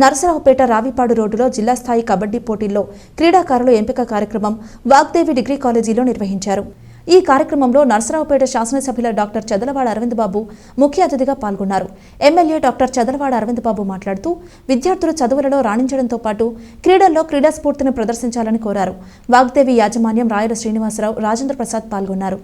నరసరావుపేట రావిపాడు రోడ్డులో జిల్లా స్థాయి కబడ్డీ పోటీల్లో క్రీడాకారుల ఎంపిక కార్యక్రమం వాగ్దేవి డిగ్రీ కాలేజీలో నిర్వహించారు. ఈ కార్యక్రమంలో నరసరావుపేట శాసనసభ్యుల డాక్టర్ చదలవాడ అరవింద్ బాబు ముఖ్య అతిథిగా పాల్గొన్నారు. ఎమ్మెల్యే డాక్టర్ చదలవాడ అరవింద్ బాబు మాట్లాడుతూ విద్యార్థులు చదువులలో రాణించడంతో పాటు క్రీడల్లో క్రీడా స్ఫూర్తిని ప్రదర్శించాలని కోరారు. వాగ్దేవి యాజమాన్యం రాయల శ్రీనివాసరావు రాజేంద్ర ప్రసాద్ పాల్గొన్నారు.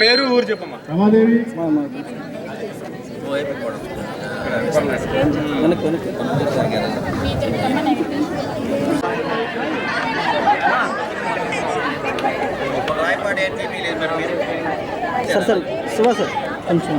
పేరు ఊరు చెప్పమ్మా. Ramadevi. Sir sir Shiva sir కొంచెం.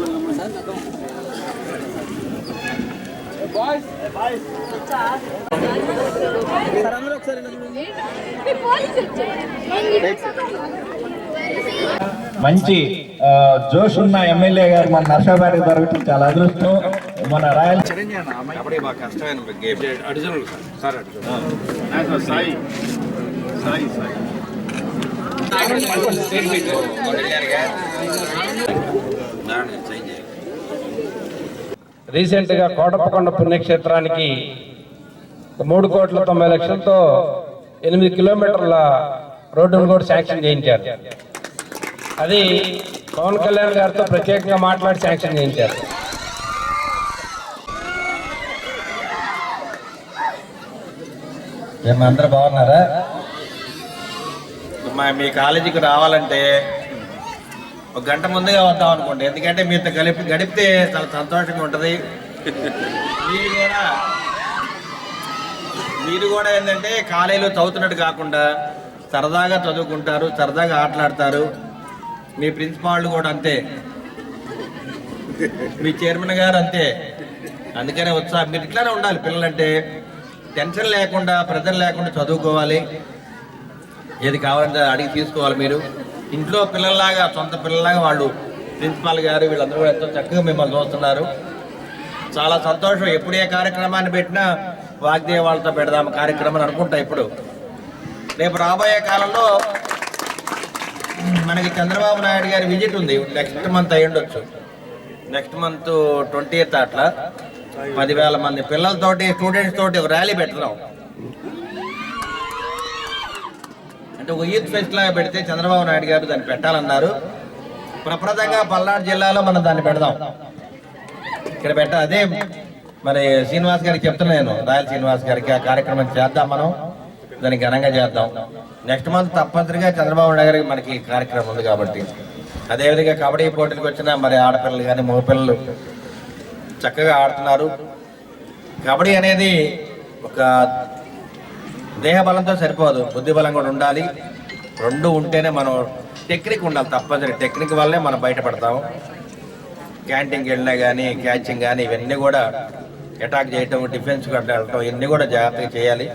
మంచి జోష్ ఉన్న ఎమ్మెల్యే గారు మన నర్సాపేటకి దొరకటం చాలా అదృష్టం. మన రాయల్ కబడ్డీ రీసెంట్గా కోటప్పకొండ పుణ్యక్షేత్రానికి మూడు కోట్ల తొంభై లక్షలతో ఎనిమిది కిలోమీటర్ల రోడ్డును కూడా శాంక్షన్ చేయించారు. అది పవన్ కళ్యాణ్ గారితో ప్రత్యేకంగా మాట్లాడి శాంక్షన్ చేయించారు. అందరూ బాగున్నారా? మా మీ కాలేజీకి రావాలంటే ఒక గంట ముందుగా వద్దాం అనుకోండి. ఎందుకంటే మీతో కలిపి గడిపితే చాలా సంతోషంగా ఉంటుంది. మీరు కూడా మీరు కూడా ఏంటంటే కాలేజీలో చదువుతున్నట్టు కాకుండా సరదాగా చదువుకుంటారు సరదాగా ఆటలాడతారు. మీ ప్రిన్సిపాల్ కూడా అంతే. మీ చైర్మన్ గారు అంతే. అందుకనే ఉత్సాహం మీరు ఇట్లానే ఉండాలి పిల్లలంటే. టెన్షన్ లేకుండా ప్రెజర్ లేకుండా చదువుకోవాలి. ఏది కావాలంటే అడిగి తీసుకోవాలి మీరు. ఇంట్లో పిల్లల్లాగా సొంత పిల్లల్లాగా వాళ్ళు ప్రిన్సిపాల్ గారు వీళ్ళందరూ కూడా ఎంతో చక్కగా మిమ్మల్ని చూస్తున్నారు. చాలా సంతోషం. ఎప్పుడు ఏ కార్యక్రమాన్ని పెట్టినా వాగ్దేవ వాళ్ళతో పెడదాం కార్యక్రమం అనుకుంటా ఇప్పుడు. రేపు రాబోయే కాలంలో మనకి చంద్రబాబు నాయుడు గారి విజిట్ ఉంది. నెక్స్ట్ మంత్ అయి ఉండొచ్చు. నెక్స్ట్ మంత్ ట్వంటీ ఎయిత్ అట్లా పదివేల మంది పిల్లలతోటి స్టూడెంట్స్ తోటి ఒక ర్యాలీ పెడతాం అంటే ఒక యూత్ ఫెస్ట్ లాగా పెడితే చంద్రబాబు నాయుడు గారు దాన్ని పెట్టాలన్నారు. ప్రప్రదంగా పల్నాడు జిల్లాలో మనం దాన్ని పెడదాం. ఇక్కడ పెట్ట అదే మరి శ్రీనివాస్ గారికి చెప్తున్నా నేను. రాయల్ శ్రీనివాస్ గారికి ఆ కార్యక్రమం చేద్దాం మనం. దాన్ని ఘనంగా చేద్దాం. నెక్స్ట్ మంత్ తప్పనిసరిగా చంద్రబాబు నాయుడు గారికి మనకి కార్యక్రమం ఉంది కాబట్టి. అదేవిధంగా కబడ్డీ పోటీలకు వచ్చిన మరి ఆడపిల్లలు కానీ మగపిల్లలు చక్కగా ఆడుతున్నారు. కబడ్డీ అనేది ఒక దేహ బలంతో సరిపోదు బుద్ధి బలం కూడా ఉండాలి. రెండు ఉంటేనే మనం టెక్నిక్ ఉండాలి తప్పనిసరి. టెక్నిక్ వల్లే మనం బయటపడతాము క్యాంటీన్కి వెళ్ళినా కానీ క్యాచింగ్ కానీ ఇవన్నీ కూడా అటాక్ చేయటం డిఫెన్స్ వెళ్ళటం ఇవన్నీ కూడా జాగ్రత్తగా చేయాలి.